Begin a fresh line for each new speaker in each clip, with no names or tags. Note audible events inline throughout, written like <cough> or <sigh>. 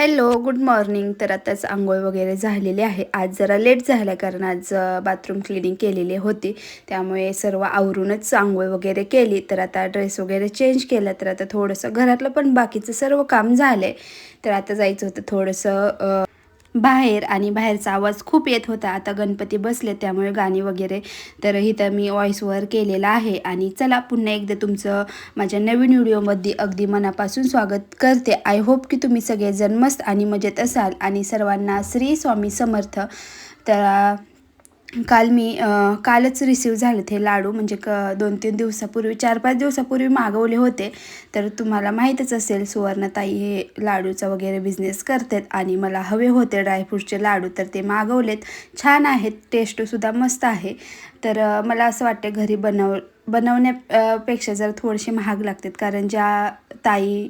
Hello good morning. तर आताच आंघोळ वगैरे झालेली आहे. आज जरा लेट झाला कारण आज बाथरूम क्लिनिंग केलेली होती. त्यामुळे सर्व आवरूनच आंघोळ वगैरे केली. तर आता ड्रेस वगैरे चेंज केला. तर आता थोडंसं घरातलं पण बाकीचं सर्व काम झालं आहे तर आता जायचं होतं थोडंसं बाहेर आणि बाहेरचा आवाज खूप येत होता. आता गणपती बसले त्यामुळे गाणी वगैरे. तर इथं मी व्हॉईसवर केलेला आहे. आणि चला पुन्हा एकदा तुमचं माझ्या नवीन व्हिडिओमध्ये अगदी मनापासून स्वागत करते. आय होप की तुम्ही सगळेजण मस्त आणि मजेत असाल. आणि सर्वांना श्री स्वामी समर्थ. तर काल मी कालच रिसीव झाले ते लाडू. म्हणजे क दोन तीन दिवसापूर्वी चार पाच दिवसापूर्वी मागवले होते. तर तुम्हाला माहीतच असेल सुवर्णताई हे लाडूचा वगैरे बिझनेस करतात आणि मला हवे होते ड्रायफ्रूटचे लाडू तर ते मागवलेत. छान आहेत टेस्टसुद्धा मस्त आहे. तर मला असं वाटते घरी बनव बनवण्यापेक्षा जर थोडेसे महाग लागतात. कारण ज्या ताई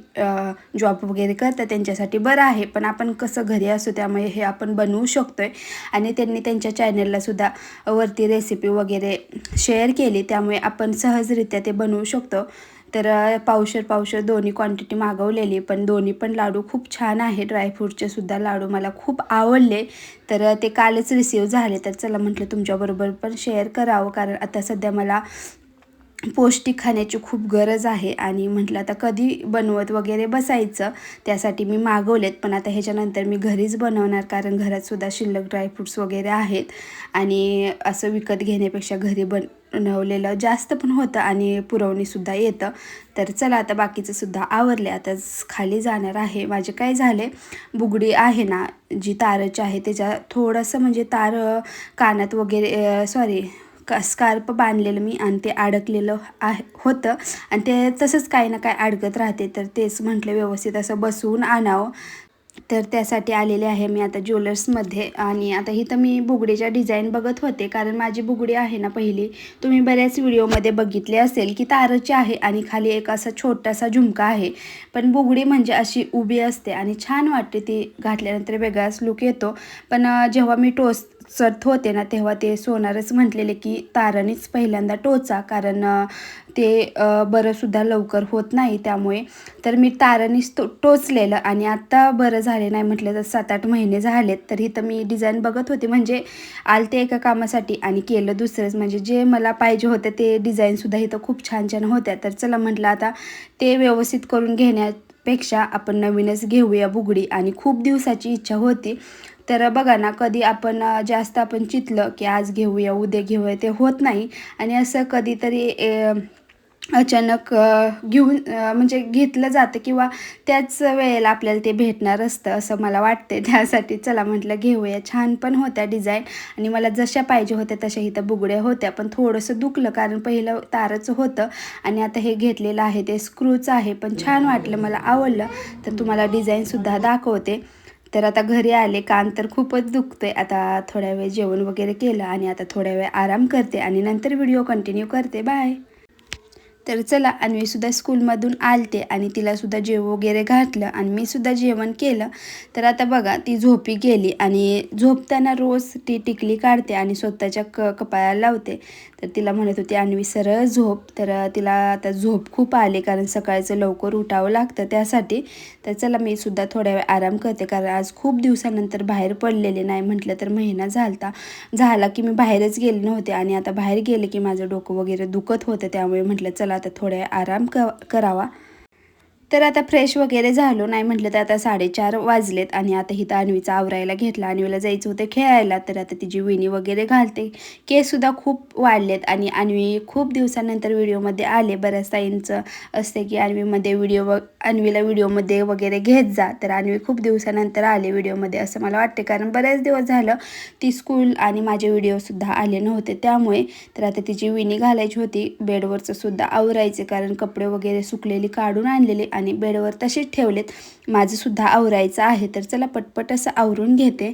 जॉब वगैरे करतात त्यांच्यासाठी बरं आहे. पण आपण कसं घरी असू त्यामुळे हे आपण बनवू शकतो आहे आणि त्यांनी त्यांच्या चॅनललासुद्धा वरती रेसिपी वगैरे शेअर केली. त्यामुळे आपण सहजरित्या ते बनवू शकतो. तर पावशर पावशर दोन्ही क्वांटिटी मागवलेली. पण दोन्ही पण लाडू खूप छान आहे. ड्रायफ्रूटचे सुद्धा लाडू मला खूप आवडले. तर ते कालच रिसीव झाले. तर चला म्हटलं तुमच्याबरोबर पण शेअर करावं. कारण आता सध्या मला पौष्टिक खाण्याची खूप गरज आहे आणि म्हटलं आता कधी बनवत वगैरे बसायचं त्यासाठी मी मागवलेत. पण आता ह्याच्यानंतर मी घरीच बनवणार कारण घरातसुद्धा शिल्लक ड्रायफ्रूट्स वगैरे आहेत. आणि असं विकत घेण्यापेक्षा घरी बनवलेलं जास्त पण होतं आणि पुरवणीसुद्धा येतं. तर चला आता बाकीचं सुद्धा आवरले आता खाली जाणार आहे. माझे काय झाले? बुगडी आहे ना जी तारची आहे त्याच्या थोडंसं म्हणजे तार कानात वगैरे सॉरी का स्कार्प बांधलेलं मी आणि ते अडकलेलं आहे होतं. आणि ते तसंच काही ना काय अडकत राहते. तर तेच म्हटलं व्यवस्थित असं बसवून आणावं. तर त्यासाठी आलेले आहे मी आता ज्वेलर्समध्ये. आणि आता इथं मी बुगडीच्या डिझाईन बघत होते. कारण माझी बुगडी आहे ना पहिली. तुम्ही बऱ्याच व्हिडिओमध्ये बघितले असेल की तारची आहे आणि खाली एक असा छोटासा झुमका आहे. पण बुगडी म्हणजे अशी उभी असते आणि छान वाटते ती घातल्यानंतर वेगळाच लुक येतो. पण जेव्हा मी टोच चढत होते ना तेव्हा ते सोनारच म्हटलेले की तारानेच पहिल्यांदा टोचा. कारण ते बरंसुद्धा लवकर होत नाही त्यामुळे. तर मी तारानेच तो टोचलेलं. आणि आत्ता बरं झाले नाही म्हटलं तर सात आठ महिने झालेत. तर इथं मी डिझाईन बघत होते. म्हणजे आलते एका कामासाठी आणि केलं दुसरंच. म्हणजे जे मला पाहिजे होतं ते डिझाईनसुद्धा इथं खूप छान छान होत्या. तर चला म्हटलं आता ते व्यवस्थित करून घेण्यापेक्षा आपण नवीनच घेऊया बुगडी. आणि खूप दिवसाची इच्छा होती. तर बघा ना कधी आपण जास्त आपण चितलं की आज घेऊया उद्या घेऊया ते होत नाही. आणि असं कधीतरी अचानक घेऊन म्हणजे घेतलं जातं किंवा त्याच वेळेला आपल्याला ते भेटणार असतं असं मला वाटते <laughs> त्यासाठी चला म्हटलं घेऊया. छान पण होत्या डिझाईन. आणि मला जशा पाहिजे होत्या तशा इथं बुगड्या होत्या. पण थोडंसं दुखलं कारण पहिलं तारच होतं. आणि आता हे घेतलेलं आहे ते स्क्रूचं आहे. पण छान वाटलं मला आवडलं. तर तुम्हाला डिझाईनसुद्धा दाखवते. तर आता घरी आले कान तर खूपच दुखतं आहे आता थोड्या वेळ जेवण वगैरे केलं आणि आता थोड्या वेळ आराम करते आणि नंतर व्हिडिओ कंटिन्यू करते. बाय तर चला आणि मी सुद्धा स्कूलमधून आलते आणि तिलासुद्धा जेव वगैरे घातलं आणि मी सुद्धा जेवण केलं. तर आता बघा ती झोपी गेली आणि झोपताना रोज ती टिकली काढते आणि स्वतःच्या क कपाळाला लावते. तर तिला म्हणत होती अन्वी सरळ झोप. तर तिला आता झोप खूप आली कारण सकाळचं लवकर उठावं लागतं त्यासाठी. तर चला मी सुद्धा थोड्या वेळ आराम करते कारण आज खूप दिवसानंतर बाहेर पडलेले नाही म्हटलं तर महिना झालता. झाला की मी बाहेरच गेले नव्हते आणि आता बाहेर गेले की माझं डोकं वगैरे दुखत होतं त्यामुळे म्हटलं चला आता थोड्या आराम क करावा. तर आता फ्रेश वगैरे झालो नाही म्हटलं तर आता साडेचार वाजलेत आणि आता हिथं अन्वीचा आवरायला घेतला. अन्वीला जायचं होतं खेळायला तर आता तिची विणी वगैरे घालते. केससुद्धा खूप वाढलेत आणि अन्वी खूप दिवसानंतर व्हिडिओमध्ये आले. बऱ्याच ताईंचं असते की अन्वीमध्ये व्हिडिओ व अन्वीला व्हिडिओमध्ये वगैरे घेत जा तर अन्वी खूप दिवसानंतर आले व्हिडिओमध्ये असं मला वाटते कारण बरेच दिवस झालं ती स्कूल आणि माझे व्हिडिओसुद्धा आले नव्हते. त्यामुळे तर आता तिची विणी घालायची होती. बेडवरचं सुद्धा आवरायचे कारण कपडे वगैरे सुकलेली काढून आणलेले आणि बेडवर तसेच ठेवलेत. माझंसुद्धा आवरायचं आहे तर चला पटपट असं आवरून घेते.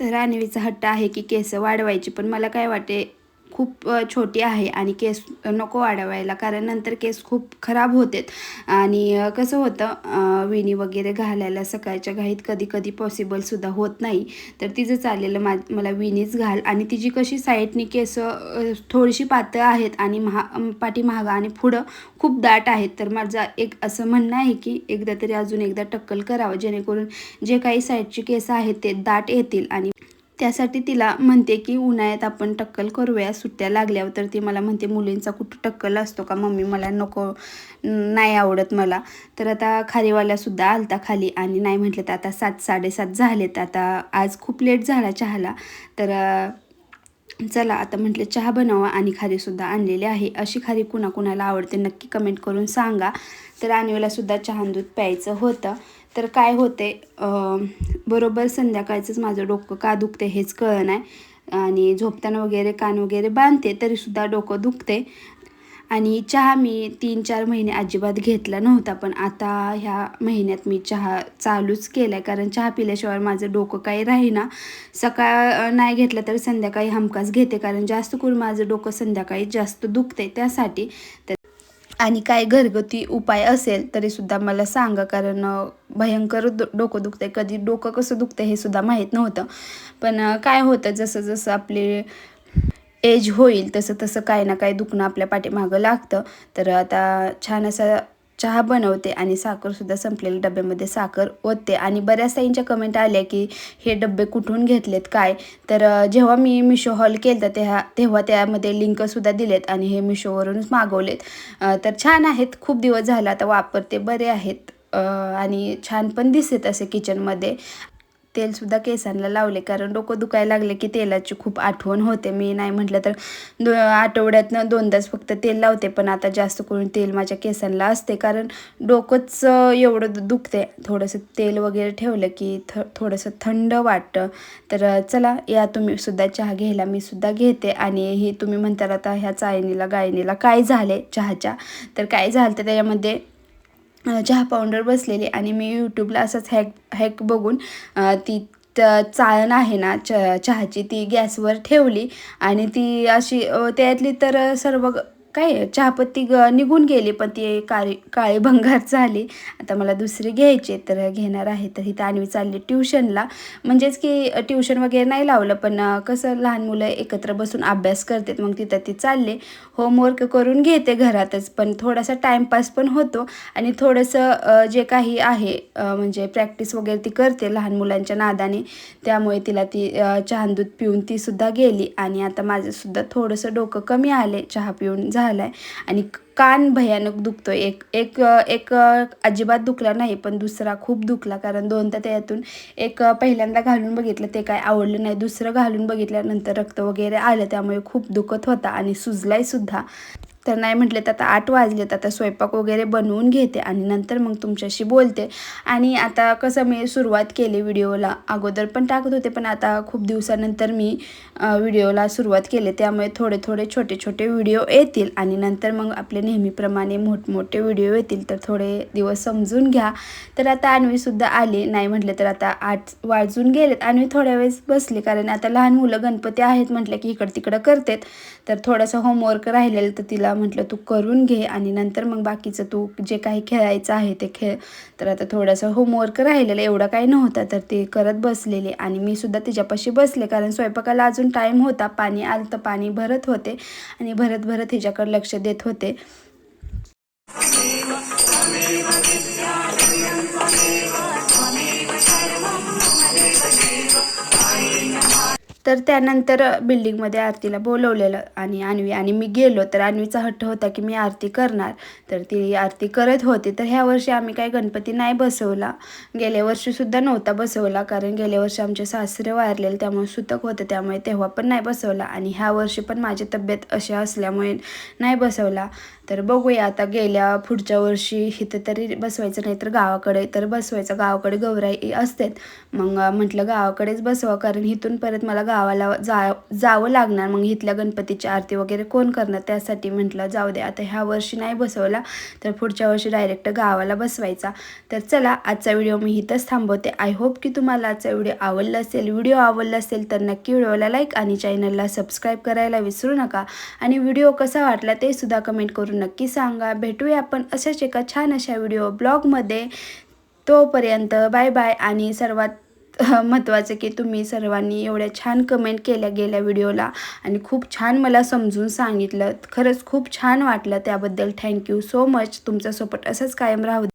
तर अन्वीचा हट्ट आहे की केस वाढवायची पण मला काय वाटे खूप छोटी आहे आणि केस नको वाढवायला. कारण नंतर केस खूप खराब होतात. आणि कसं होतं विणी वेणी वगैरे घालायला सकाळच्या घाईत कधी कधी पॉसिबलसुद्धा होत नाही. तर तिचं चाललेलं मा मला विणीच घाल. आणि तिची कशी साईडनी केस थोडीशी पातळ आहेत आणि महा पाठी महागा आणि पुढं खूप दाट आहेत. तर माझं एक असं म्हणणं आहे की एकदा तरी अजून एकदा टक्कल करावं. जेणेकरून जे काही साईडची केस आहेत ते दाट येतील आणि त्यासाठी तिला म्हणते की उन्हाळ्यात आपण टक्कल करूया. सुट्ट्या लागल्यावर तर ती मला म्हणते मुलींचा कुठं टक्कल असतो का? मम्मी मला नको नाही आवडत मला. तर आता खारीवाल्यासुद्धा आलता खाली आणि नाही म्हटलं तर आता सात साडेसात झालेत. आता आज खूप लेट झाला चहाला. तर चला आता म्हटलं चहा बनवा आणि खारीसुद्धा आणलेली आहे. अशी खारी कुणाकुणाला आवडते नक्की कमेंट करून सांगा. तर आणवीलासुद्धा चहा दूध प्यायचं होतं. तर काय होते बरोबर संध्याकाळचंच माझं डोकं का दुखते हेच कळलं नाही आणि झोपताना वगैरे कान वगैरे बांधते तरीसुद्धा डोकं दुखते आणि चहा मी तीन चार महिने अजिबात घेतला नव्हता पण आता ह्या महिन्यात मी चहा चालूच केला आहे कारण चहा पिल्याशिवाय माझं डोकं काही राहीना. सकाळ नाही घेतलं तर संध्याकाळी हमखास घेते. कारण जास्त करून माझं डोकं संध्याकाळी जास्त दुखते त्यासाठी. तर आणि काय घरगुती उपाय असेल तरीसुद्धा मला सांगा कारण भयंकर दो डोकं दुखते कधी डोकं कसं दुखतं हे सुद्धा माहीत नव्हतं. पण काय होतं जसं जसं आपले एज होईल तसं तसं काही ना काही दुखणं आपल्या पाठीमागं लागतं. तर आता छान असा चहा बनवते आणि साखरसुद्धा संपलेल्या डब्यामध्ये साखर ओतते. आणि बऱ्याच ताईंच्या कमेंट आल्या की हे डबे कुठून घेतलेत? काय? तर जेव्हा मी मिशो हॉल केलं तेव्हा तेव्हा त्यामध्ये लिंकसुद्धा दिलेत आणि हे मिशोवरूनच मागवलेत. तर छान आहेत. खूप दिवस झाला आता वापरते. बरे आहेत. आणि छान पण दिसत असे किचनमध्ये तेलसुद्धा केसांना लावले. कारण डोकं दुखायला लागले की तेलाची खूप आठवण होते. मी नाही म्हटलं तर दो आठवड्यातनं दोनदाच फक्त तेल लावते. पण आता जास्त करून तेल माझ्या केसांना असते. कारण डोकंच एवढं दुखते. थोडंसं तेल वगैरे ठेवलं की थ थोडंसं थंड वाटतं. तर चला या तुम्ही सुद्धा चहा घ्यायला. मी सुद्धा घेते. आणि ही तुम्ही म्हणताल आता ह्या चायनीला गायनीला काय झाले चहाच्या? तर काय झालं तर त्याच्यामध्ये चहा पावडर बसलेली आणि मी यूट्यूबला असंच हॅक हॅक बघून ती चाळण आहे ना च चहाची ती गॅसवर ठेवली आणि ती अशी त्यातली तर सर्व काय चहापत्ती ग निघून गेली पण ती काळी काळे भंगार झाली. आता मला दुसरी घ्यायची तर घेणार आहे. तर ही आणवी चालली ट्युशनला. म्हणजेच की ट्युशन वगैरे नाही लावलं पण कसं लहान मुलं एकत्र बसून अभ्यास करतात मग तिथं ती चालले. होमवर्क करून घेते घरातच पण थोडासा टाईमपास पण होतो. आणि थोडंसं जे काही आहे म्हणजे प्रॅक्टिस वगैरे ती करते लहान मुलांच्या नादाने. त्यामुळे तिला ती अ, चहा दूध पिऊन तीसुद्धा गेली. आणि आता माझं सुद्धा थोडंसं डोकं कमी आले चहा पिऊन झालाय. आणि कान भयानक दुखतो एक एक एक अजिबात दुखला नाही पण दुसरा खूप दुखला. कारण दोन तर त्यातून एक पहिल्यांदा घालून बघितलं ते काय आवडलं नाही. दुसरं घालून बघितल्यानंतर रक्त वगैरे आलं त्यामुळे खूप दुखत होता आणि सुजलाय सुद्धा. तर नाही म्हटले तर आता आठ वाजलेत. आता स्वयंपाक वगैरे बनवून घेते आणि नंतर मग तुमच्याशी बोलते. आणि आता कसं मी सुरुवात केली व्हिडिओला अगोदर पण टाकत होते पण आता खूप दिवसानंतर मी व्हिडिओला सुरुवात केली. त्यामुळे थोडे थोडे छोटे छोटे व्हिडिओ येतील आणि नंतर मग आपले नेहमीप्रमाणे मोठमोठे व्हिडिओ येतील. तर थोडे दिवस समजून घ्या. तर आता आणवीसुद्धा आली. नाही म्हटलं तर आता आठ वाजून गेलेत. आणवी थोड्या वेळेस बसली कारण आता लहान मुलं गणपती आहेत म्हटलं की इकडं तिकडं करतात. तर थोडंसं होमवर्क राहिलेलं तर तिला म्हटलं तू करून घे आणि नंतर मग बाकीचं तू जे काही खेळायचं आहे ते खेळ. तर आता थोडंसं होमवर्क राहिलेलं एवढं काही नव्हतं. तर ते करत बसलेले आणि मी सुद्धा तिच्यापाशी बसले कारण स्वयंपाकाला अजून टाईम होता. पाणी आलं तर पाणी भरत होते आणि भरत भरत हिच्याकडे लक्ष देत होते. तर त्यानंतर बिल्डिंगमध्ये आरतीला बोलवलेलं आणि आणवी आणि मी गेलो तर आणवीचा हट्ट होता की मी आरती करणार. तर ती आरती करत होती. तर ह्या वर्षी आम्ही काही गणपती नाही बसवला. गेल्या वर्षीसुद्धा नव्हता बसवला कारण गेल्या वर्षी आमचे सासरे वारलेले त्यामुळे सुतक होतं. त्यामुळे तेव्हा पण नाही बसवला आणि ह्या वर्षी पण माझी तब्येत अशी असल्यामुळे नाही बसवला. तर बघूया आता गेल्या पुढच्या वर्षी इथं तरी बसवायचं नाही तर गावाकडे तर बसवायचं. गावाकडे गौराई असतेत. मग म्हटलं गावाकडेच बसवा कारण इथून परत मला गाव गावाला जा जावं लागणार. मग इथल्या गणपतीची आरती वगैरे कोण करणार? त्यासाठी म्हटलं जाऊ दे आता ह्या वर्षी नाही बसवला तर पुढच्या वर्षी डायरेक्ट गावाला बसवायचा. तर चला आजचा व्हिडिओ मी इथंच थांबवते. आय होप की तुम्हाला आजचा व्हिडिओ आवडला असेल. व्हिडिओ आवडला असेल तर नक्की व्हिडिओला लाईक आणि चॅनलला सबस्क्राईब करायला विसरू नका. आणि व्हिडिओ कसा वाटला ते सुद्धा कमेंट करून नक्की सांगा. भेटूया आपण अशाच एका छान अशा व्हिडिओ ब्लॉगमध्ये. तोपर्यंत बाय बाय आणि सर्वात महत्त्वाचं की तुम्ही सर्वांनी एवढ्या छान कमेंट केल्या गेल्या व्हिडिओला आणि खूप छान मला समजून सांगितलं. खरंच खूप छान वाटलं त्याबद्दल. थँक्यू सो मच तुमचा सपोर्ट असंच कायम राहू दे.